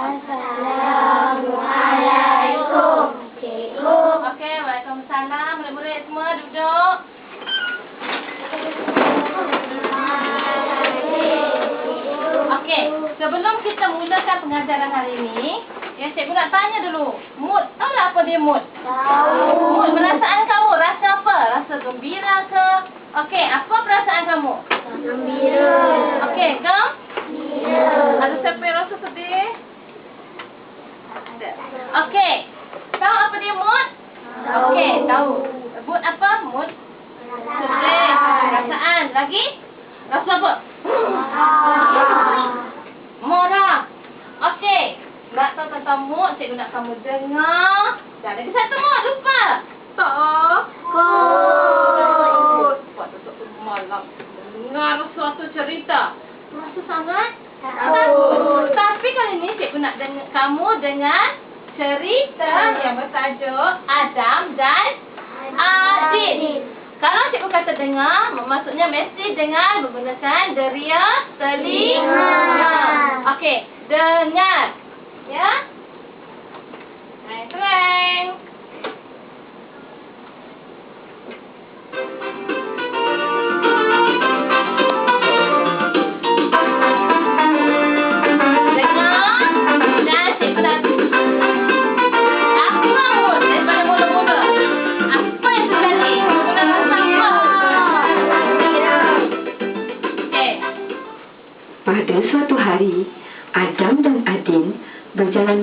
Assalamualaikum, cikgu. Okey, Waalaikumsalam. Murid-murid semua duduk. Okey, sebelum kita mulakan pengajaran hari ini, ya cikgu nak tanya dulu. Mood, tahu tak apa dia mood? Mood, perasaan kamu rasa apa? Rasa gembira ke? Okey, apa perasaan kamu? Gembira. Okey, kamu? Gembira. Ada siapa yang rasa sedih? Ada. Okey. Tahu apa dia mood? Okey, tahu. Mood apa? Mood sedih. Perasaan. Lagi? Rasa apa? Marah. Okey. Nak tahu tentang mood, cikgu nak kamu dengar. Dan lagi satu mood, lupa. Tak. Takut. Buat tutup malam. Dengar suatu cerita. Rasa sangat Takut. tapi kali ni cikgu nak dengar kamu dengan cerita yang bertajuk Adam dan Adit. Kalau cikgu kata dengar, maksudnya mesti dengar menggunakan deria telinga. Okey, dengar. Ya?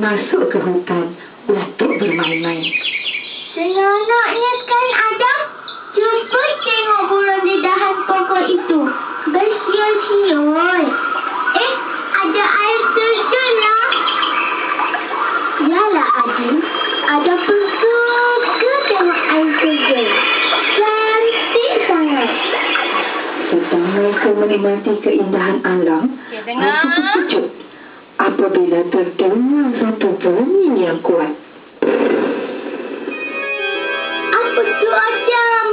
Masuk ke hutan untuk bermain-main. Seronoknya kan Adam? Cuba tengok burung di dahan pokok itu. Bersiul-siul. Eh, ada air terjun lah. Yalah Adin, ada pun suka tengok air terjun. Cantik sangat. Sedang mereka menikmati keindahan alam, dengar. mereka terkejut apabila terdengar satu bunyi yang kuat. Apa tu Adam?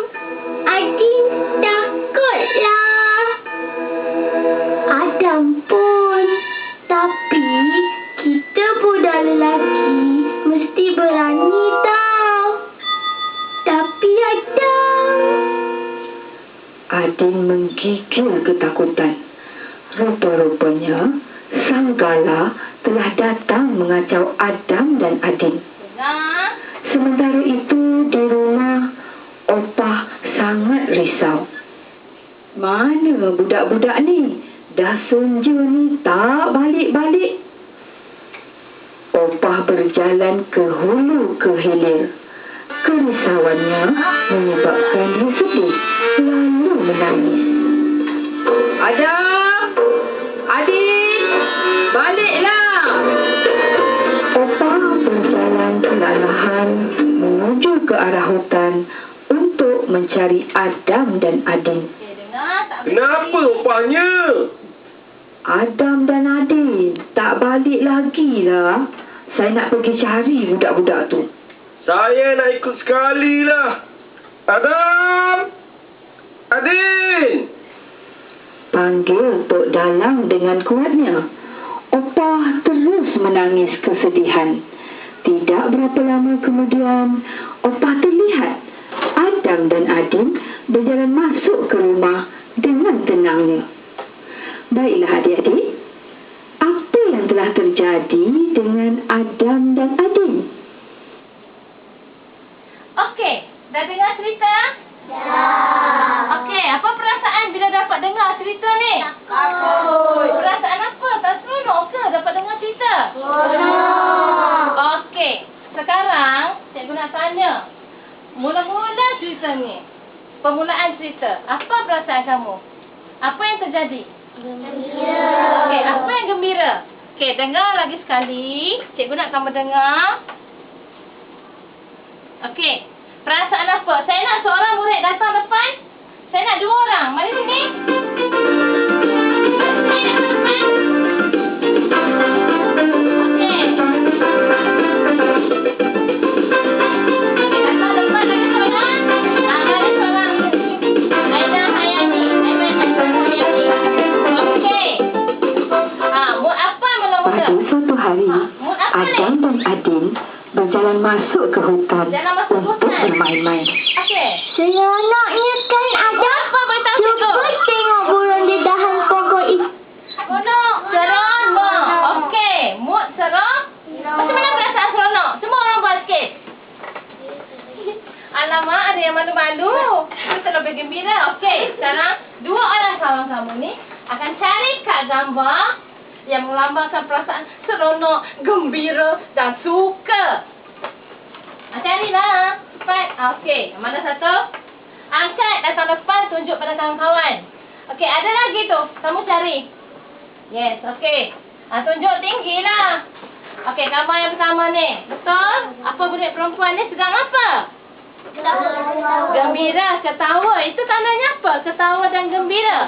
Adin takutlah. Adam pun. Tapi kita budak lelaki mesti berani tau. Tapi Adam... Adin menggigil ketakutan. Rupa-rupanya, Sang Gala telah datang mengacau Adam dan Adin. Sementara itu di rumah, Opah sangat risau. Mana budak-budak ni? Dah senja ni tak balik-balik. Opah berjalan ke hulu ke hilir. Kerisauannya menyebabkan dia sedih lalu menangis. Adam! Baliklah! Opah berjalan perlahan menuju ke arah hutan untuk mencari Adam dan Adin. Kenapa rupanya? Adam dan Adin tak balik lagi lah. Saya nak pergi cari budak-budak tu. Saya nak ikut sekali lah. Adam! Adin! Panggil Tok Dalang dengan kuatnya. Opah terus menangis kesedihan. Tidak berapa lama kemudian, Opah terlihat Adam dan Adin berjalan masuk ke rumah dengan tenangnya. Baiklah adik-adik, apa yang telah terjadi dengan Adam dan Adin? Okey, dah dengar cerita? Ya. Okey, apa perasaan bila dapat dengar cerita ni? Takut. Perasaan apa? Ke dapat dengar cerita? Seronok. Okey, sekarang cikgu nak tanya. Mula-mula cerita ni, permulaan cerita, apa perasaan kamu? Apa yang terjadi? Gembira. Okey, apa yang gembira? Okey, dengar lagi sekali. Cikgu nak kamu dengar. Okey, perasaan apa? Saya nak seorang murid datang depan. Saya nak dua orang. Mari sini. Pada suatu hari, Adam dan Adin berjalan masuk ke hutan untuk bermain-main. Okey. Seronoknya kan Adam? Apa beritahu cikgu? Cuba tengok burung di dahan pokok itu. Seronok. Seronok. Okey. Mood seronok. Macam mana perasaan seronok? Semua orang buat sikit. Alamak, ada yang malu-malu. Kita lebih gembira. Okey, sekarang dua orang kawan kamu ni akan cari kat gambar yang melambangkan perasaan seronok, gembira dan suka. Ah, carilah. Cepat. Ah, Okey, mana satu? Angkat datang depan, tunjuk pada kawan-kawan. Okey, ada lagi tu. Kamu cari. Yes, okey. Ah, tunjuk tinggi lah. Okey, gambar yang pertama ni. Betul? Apa budak perempuan ni sedang apa? Gembira, ketawa. Itu tandanya apa? Ketawa dan gembira.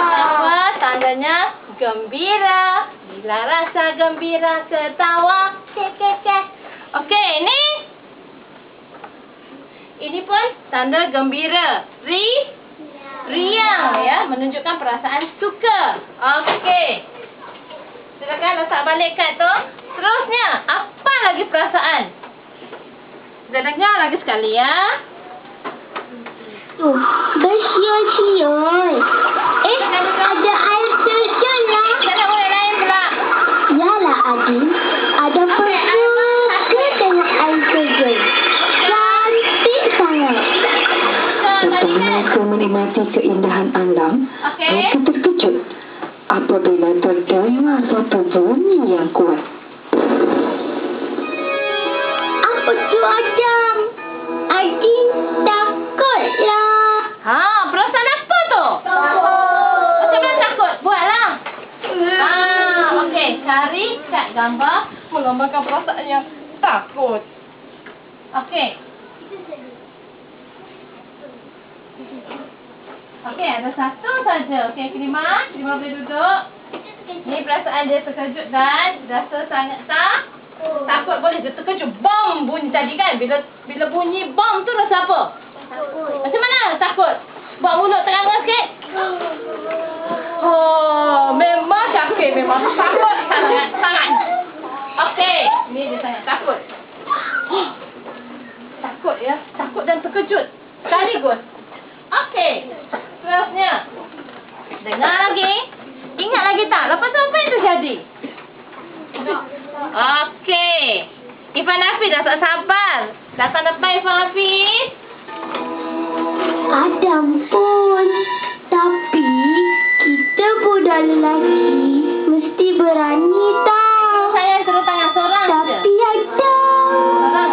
Ketawa tandanya gembira. Bila rasa gembira, ketawa. Okey, ini. Ini pun tanda gembira. Ri. Riang ya, menunjukkan perasaan suka. Okey. Silakan letak balik kad tu. Terusnya, apa lagi perasaan? Dengar lagi sekali ya. Oh, bersiul-siul. Eh, ada air terjun lah. Tak ada orang lain pula. Yalah Adin, ada pun suka tengok air terjun. Cantik sangat. Serta mereka menikmati keindahan alam, Okey. mereka terkejut apabila terdengar suatu bunyi yang kuat. Adam? Adin takutlah. Ha, perasaan apa tu? Macam mana takut? Buatlah. Ah, okey. Cari kat gambar menggambarkan perasaan yang takut. Okey. Okey, ada satu saja. Okey, Kelima. Kelima boleh duduk. Ni perasaan dia terkejut dan rasa sangat tak takut boleh dia terkejut. Bom bunyi tadi kan. Bila bila bunyi bom tu rasa apa? Macam mana takut? Buat mulut terang sikit. Oh, memang sakit memang takut sangat sangat. Okey, ni dia sangat takut. Takut ya, takut dan terkejut. Sekaligus. Okey. Terusnya. Dengar lagi. Ingat lagi tak? Lepas tu apa yang terjadi? Okey. Ifan Hafiz dah tak sabar. Datang depan Ifan Hafiz. Adam pun. Tapi kita budak lelaki mesti berani tau. Saya suruh tangan seorang je. Tapi Adam. Je.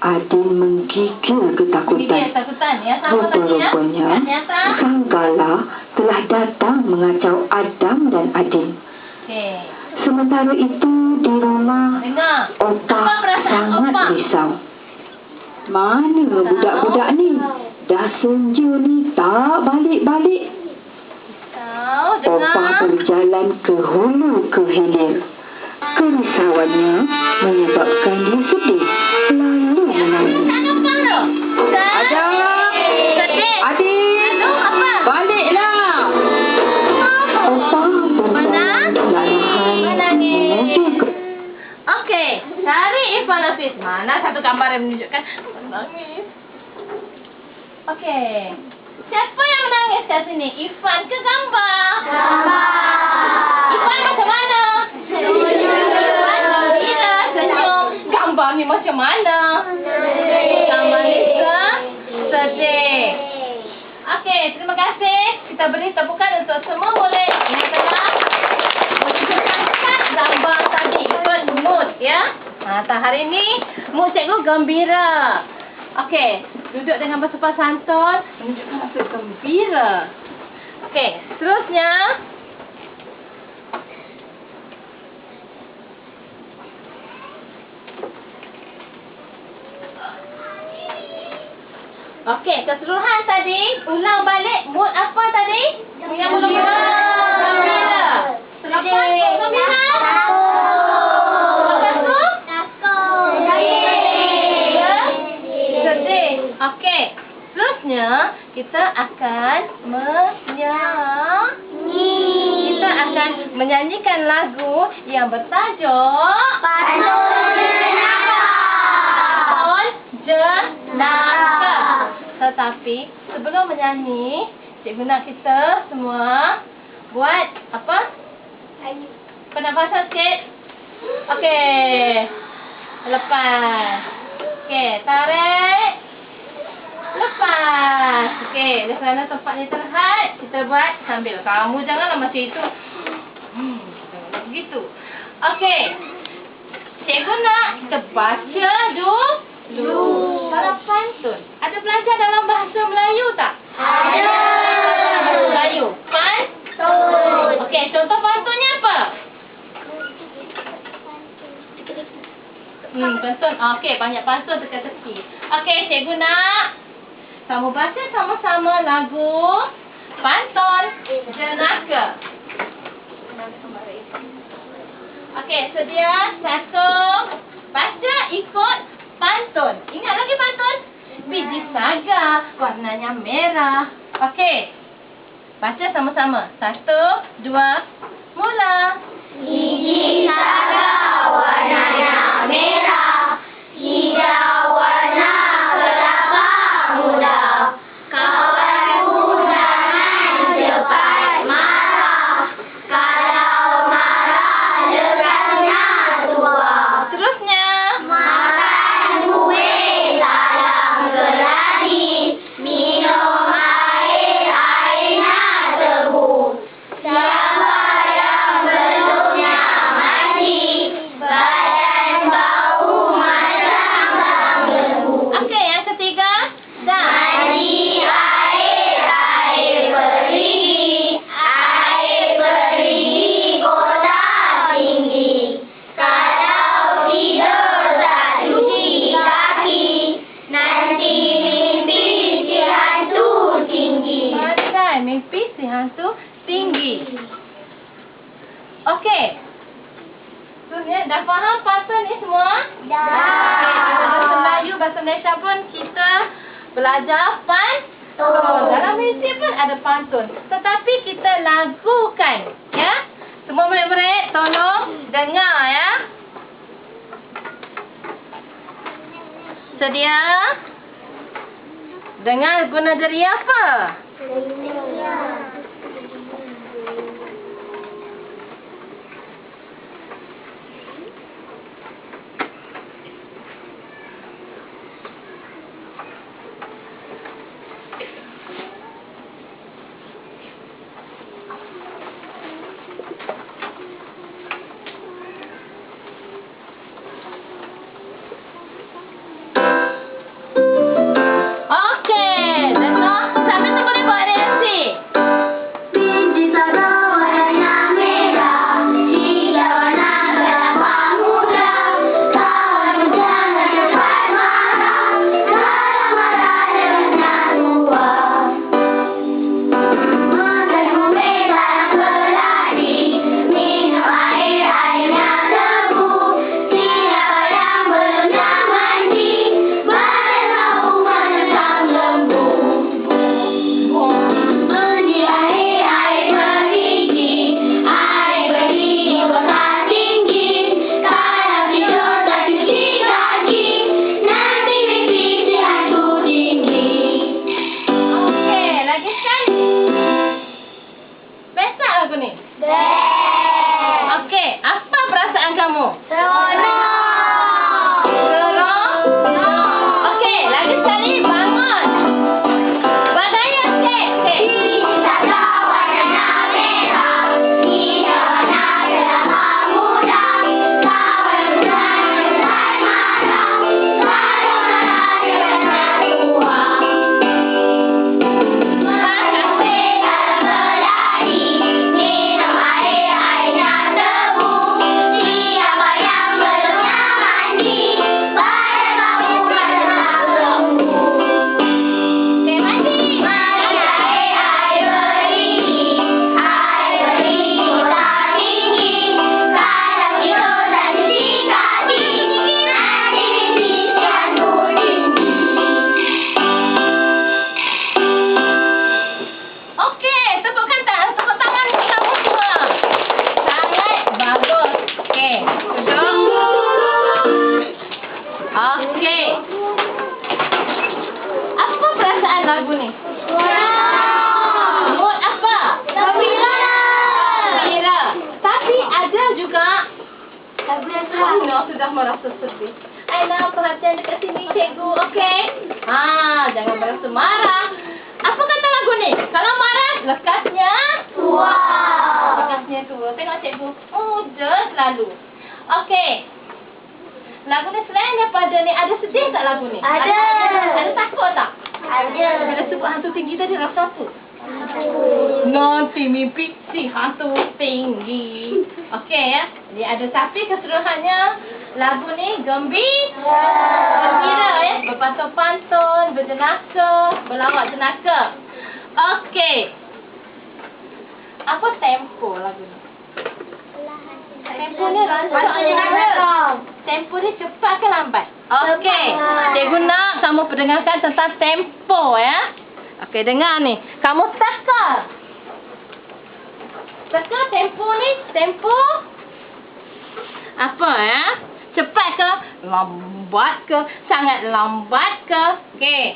Adin menggigil Ini dia ketakutan. ya. Ya. Rupa-rupanya, sang gala telah datang mengacau Adam dan Adin. Okey. Sementara itu di rumah, Dengar. Perasaan sangat Opa? risau. Mana budak-budak ni? Dah senja ni tak balik-balik. Tahu Opa dengar. berjalan ke hulu ke hilir. Kerisauannya menyebabkan dia sedih lalu menangis. Tak Okey. Cari Ifan Hafiz. Mana satu gambar yang menunjukkan menangis. Okey. Siapa yang menangis kat sini? Ifan ke gambar? Ifan macam mana? Ifan gembira, senyum. Gambar ni macam mana? Gambar ni se- sedih. Okey, terima kasih. Kita beri tepukan untuk semua boleh yang telah menunjukkan gambar tadi. Mood ya. Ha, tak hari ni mood cikgu gembira. Okey, duduk dengan bersopan santun menunjukkan rasa gembira. Okey, seterusnya Okey, keseluruhan tadi ulang balik mood apa tadi? Yang belum Gembira. Selepas tu gembira. Lepas tu? Sedih. Sedih. Okey. Seterusnya kita akan menyanyi. Kita akan menyanyikan lagu yang bertajuk Pantun Jenaka. Pantun Jenaka. Tetapi sebelum menyanyi, cikgu nak kita semua buat apa? Pernafasan sikit. Okey. Lepas. Okey, tarik. Lepas. Okey, di sana tempatnya terhad. Kita buat sambil. Kamu janganlah macam itu. Hmm, janganlah begitu. Okey. Cikgu nak kita baca dulu. Para pantun. Ada belajar dalam bahasa Melayu tak? Ada. Bahasa Melayu. Pantun. Okey, contoh pantunnya apa? Hmm, pantun. Okey, banyak pantun teka-teki. Okey, cikgu nak kamu baca sama-sama lagu Pantun Jenaka. Okey, sedia satu. Baca ikut pantun. Ingat lagi pantun? Biji saga, warnanya merah. Okey. Baca sama-sama. Satu, dua, mula. Gigi saga Diri apa? Kalau marah, lekasnya? Wow. Lekasnya tu. Tengok cikgu. Mudah selalu. Okey. Lagu ni selain daripada ni, ada sedih tak lagu ni? Ada. Ada takut tak? Ada. Bila sebut hantu tinggi tadi, rasa apa? Nanti mimpi si hantu tinggi. Okey ya. Jadi ada tapi keseluruhannya lagu ni gembira. Gembira ya. Berpantun-pantun, berjenaka, berlawak jenaka. Okey. Apa tempo lagu ni? Tempo ni rancak Tempo ni cepat ke lambat? Okey. Cepat. Cikgu nak kamu pendengarkan tentang tempo ya. Okey, dengar ni. Kamu teka. Teka tempo ni, tempo apa ya? Cepat ke? Lambat ke? Sangat lambat ke? Okey.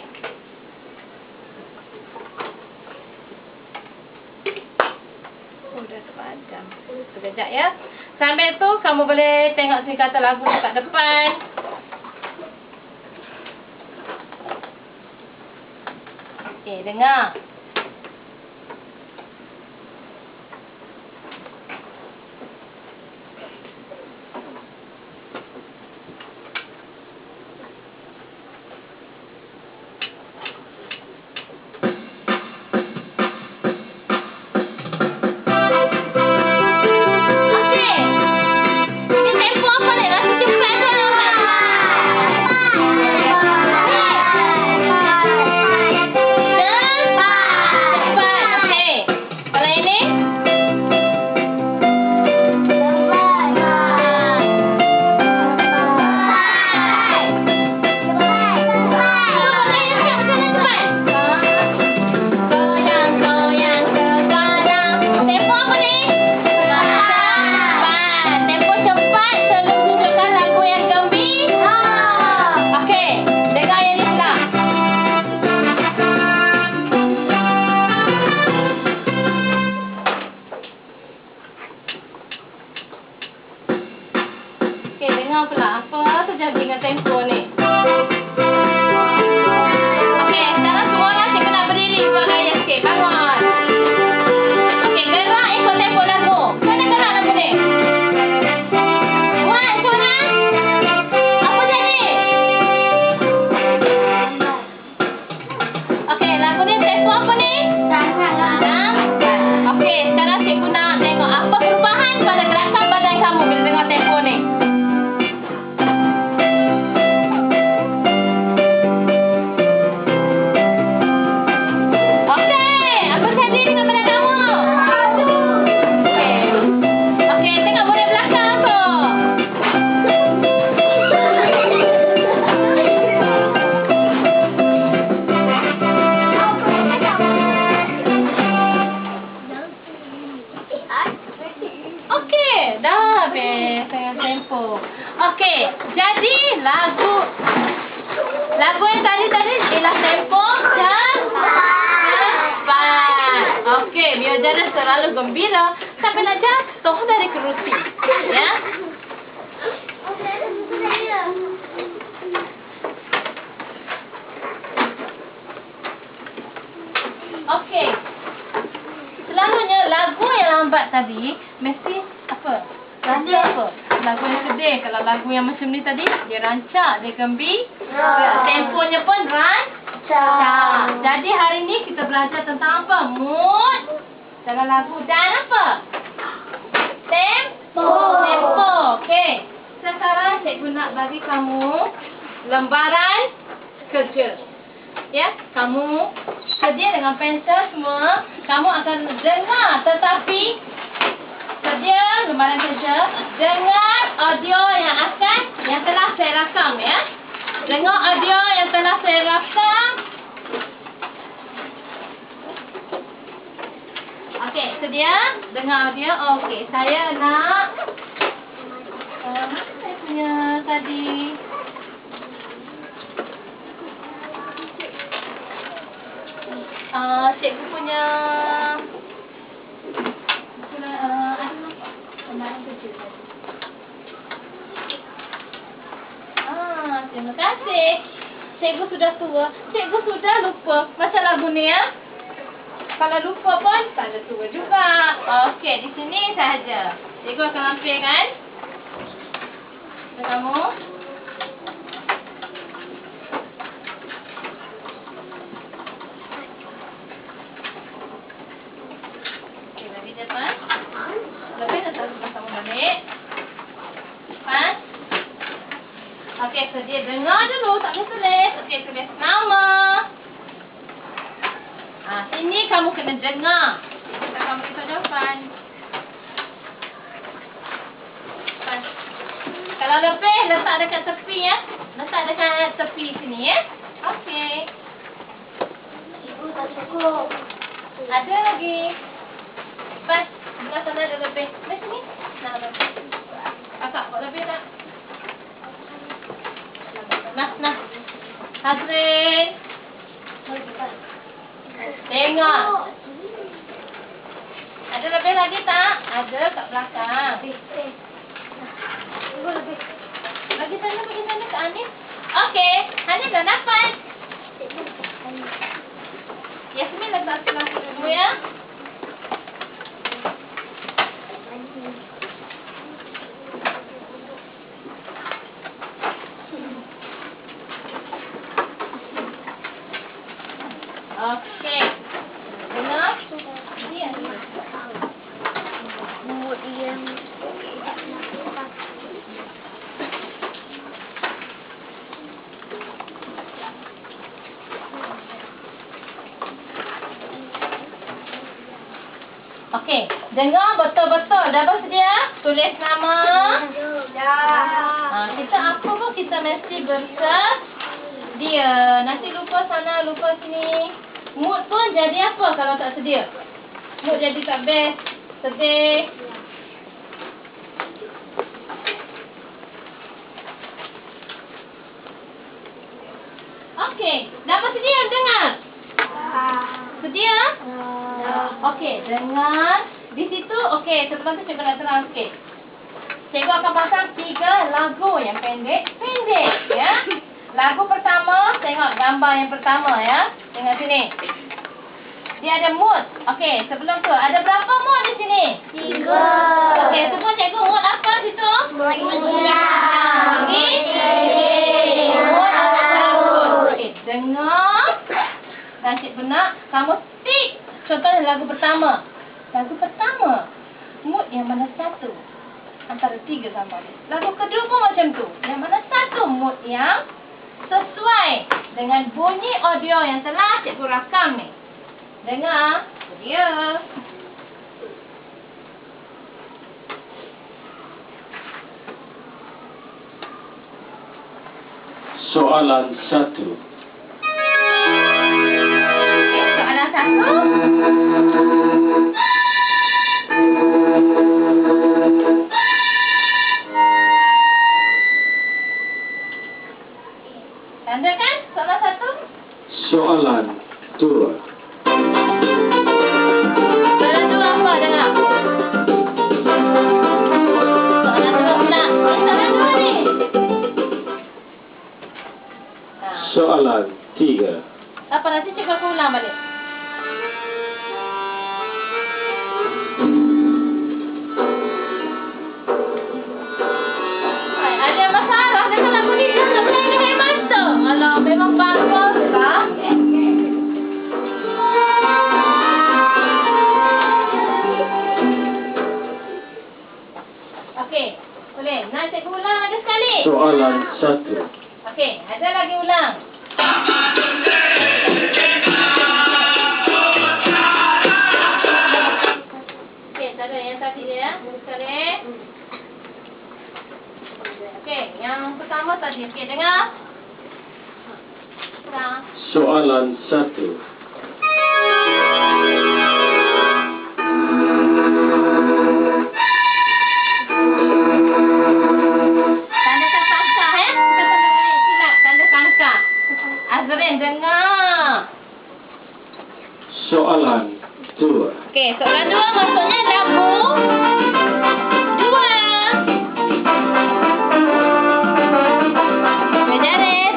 Oh, dah terpadam. Sekejap ya. Sambil tu kamu boleh tengok sini kata lagu dekat depan. Okey, dengar. Tadi mesti apa? Rancak apa? Lagu yang sedih. Kalau lagu yang macam ni tadi, dia rancak, dia gembira. Temponya pun rancak. Jadi hari ni kita belajar tentang apa? Mood dalam lagu dan apa? Tempo. Tempo. Okey. Sekarang cikgu nak bagi kamu lembaran kerja. Ya, kamu sedia dengan pensel semua. Kamu akan dengar tetapi sedia lembaran kerja. Dengar audio yang akan yang telah saya rakam ya. Dengar audio yang telah saya rakam. Okey, sedia? Dengar audio. Okey, saya nak uh, saya punya tadi uh, cikgu punya punya uh, ada apa? Lembaran kerja tadi. Terima kasih. Cikgu sudah tua. Cikgu sudah lupa. Macam lagu ni ya. Kalau lupa pun, tanda tua juga. Okey, di sini sahaja. Cikgu akan hampir kan? Kamu. Okey, bagi dia pas. Lebih dah tahu kamu balik. Pas. Okey, dengar dulu. Tak boleh tulis. Okey, tulis nama. Ah, sini kamu kena dengar. Tak kamu kita jawapan. Kalau lebih, letak dekat tepi ya. Letak dekat tepi sini ya. Okey. Ibu tak cukup. Ada lagi. Pas. Belah sana ada lebih. Di sini. Nah, lebih. Kakak, kau lebih tak? Nah, nah. Hazrin. Tengok. Ada lebih lagi tak? Ada kat belakang. Bagi sana, bagi sana ke Anis. Okey. Anis dah dapat. Yasmin letak sebelah dulu ya. Okey. Dengar? Dia. Kemudian Okey. Dengar betul-betul. Dah bersedia? Tulis nama. Ha, kita apa pun kita mesti bersedia. Nanti lupa sana, lupa sini. Mood pun jadi apa kalau tak sedia? Mood jadi tak best. Sedih. Okey. Dah bersedia dengar? Sedia? Okey, dengar. Di situ, okey, sebelum tu cikgu nak terang sikit. Cikgu akan pasang tiga lagu yang pendek, pendek, ya. Lagu pertama, tengok gambar yang pertama, ya. Tengok sini. Dia ada mood. Okey, sebelum tu, ada berapa mood di sini? Tiga. Okey, semua cikgu mood apa situ? Mood. Lagi? Mood takut. Okey, dengar. Dan nak kamu tik. Contohnya lagu pertama. Lagu pertama. Mood yang mana satu? Antara tiga gambar ni. Lagu kedua pun macam tu. Yang mana satu mood yang sesuai dengan bunyi audio yang telah cikgu rakam ni. Dengar. Dia. Soalan satu. Soalan satu. Okey, ada lagi ulang. Okey, yang tadi dia ya. Sekali. Okey, yang pertama tadi. Okey, dengar. Soalan satu. Azrin, dengar. Soalan dua. Okey, soalan dua maksudnya dua. Belajar eh.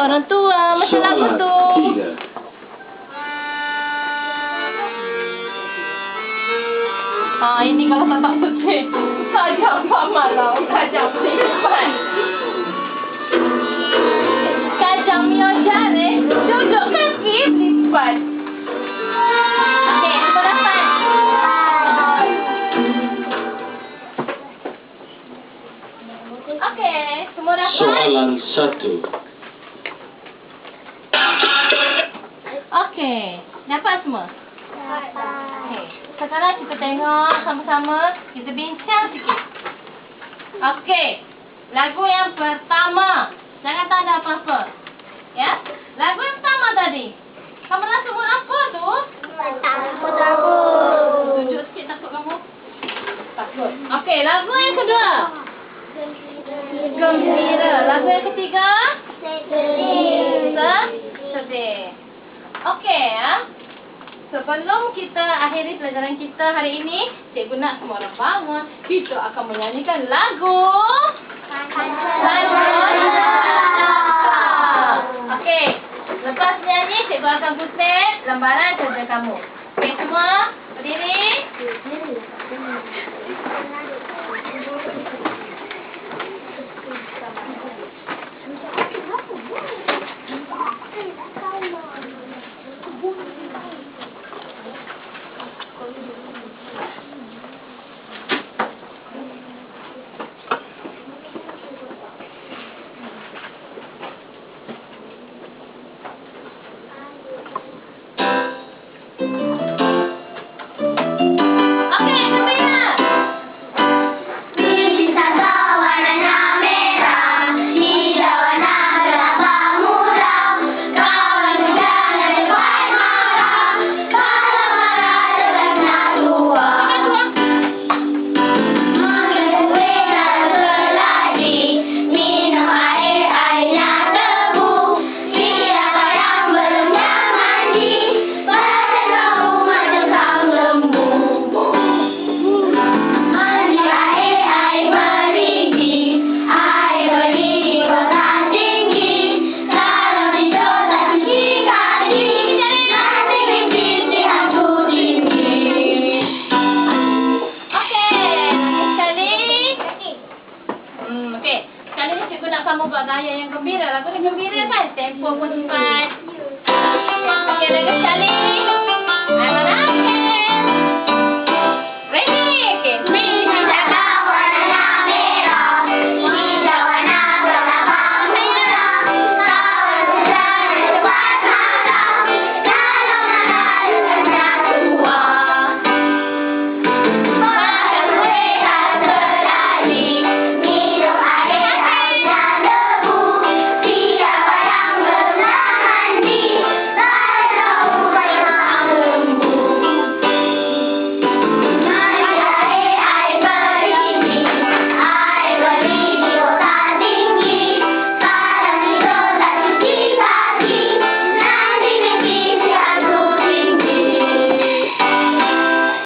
orang tua macam lagu Soalan tu. tiga. Ha, ini kalau tak tak putih. Tajam mama lah. Tajam sifat. Tajam mio jari. Duduk kaki sifat. Okey, semua dapat. Okey, semua dapat. Soalan satu. Okey, dapat semua? Okey, sekarang kita tengok sama-sama, kita bincang sikit. Okey, lagu yang pertama. Jangan tanda apa-apa. Ya? Lagu yang pertama tadi. Kamu nak sebut apa tu? Tunjuk sikit takut kamu. Takut. Okey, lagu yang kedua. Gembira. Lagu yang ketiga? Sedih. Sedih. Okey ya. Sebelum kita akhiri pelajaran kita hari ini, cikgu nak semua orang bangun. Kita akan menyanyikan lagu. Lagu. Okey. Lepas nyanyi, cikgu akan kutip lembaran kerja kamu. Okey semua, berdiri. Okey, nak sama buat gaya yang gembira lagu Aku gembira kan? Tempo pun cepat. Okay, dah kecil ni.